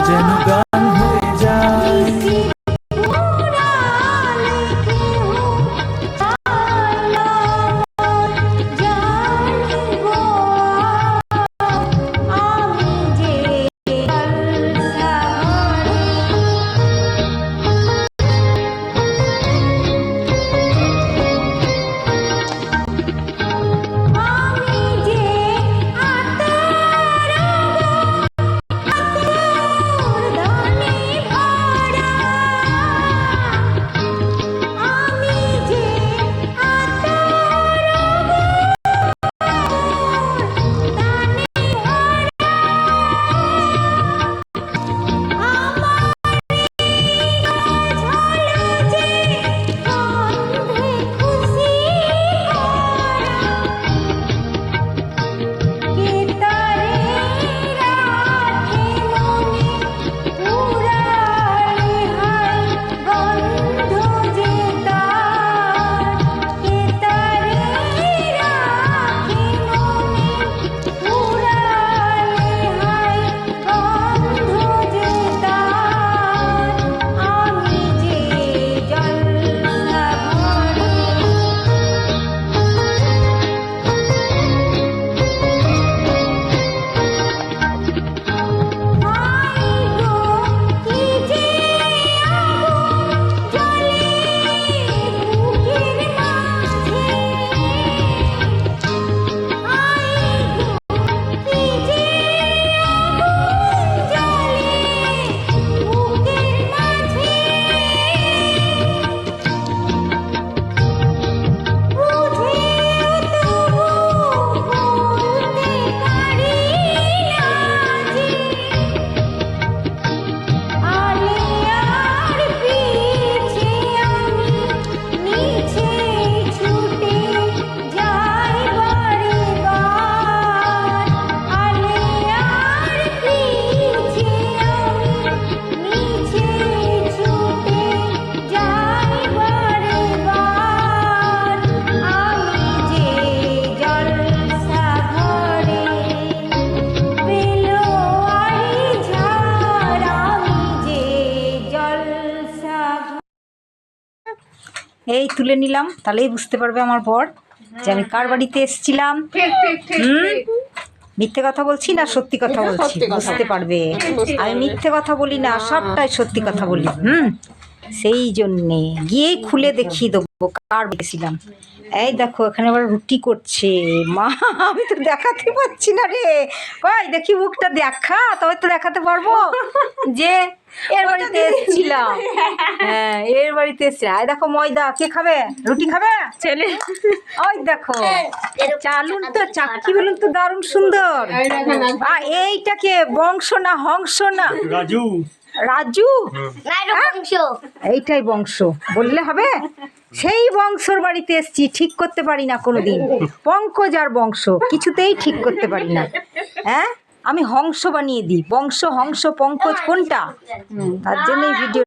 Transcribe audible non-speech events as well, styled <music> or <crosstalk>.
再见，哥哥。এই তুলে নিলাম তাহলেই বুঝতে পারবে আমার বর যে আমি কার বাড়িতে এসেছিলাম। হুম? মিথ্যে কথা বলছি না সত্যি কথা বলছি? বুঝতে পারবে। আমি মিথ্যে কথা বলি না সবটাই সত্যি কথা বলি। হুম? সেই জন্যে গিয়েই খুলে দেখিয়ে দেবো কার গেছিলাম এই দেখো এখানে আবার রুটি করছে। মা আমি তো দেখাতে পারছি না রে। কই দেখি মুখটা দেখা তবে তো দেখাতে পারব। যে এর বাড়িতে এসেছিলাম। হ্যাঁ এর বাড়িতে এসেছিলাম। এই দেখো ময়দা কে খাবে? রুটি খাবে? ছেলে। ওই দেখো চালুন তো চাকি বেলুন তো দারুণ সুন্দর। আর এইটাকে বংশ না হংস না? রাজু। রাজু? বংশ। এইটাই বংশ। বললে হবে? সেই বংশর বাড়িতে এসছি ঠিক করতে পারি না কোনোদিন। <laughs> পঙ্কজ আর বংশ কিছুতেই ঠিক করতে পারি না। হ্যাঁ? আমি হংস বানিয়ে দিই। বংশ হংস পঙ্কজ কোনটা? তার জন্যই ভিডিও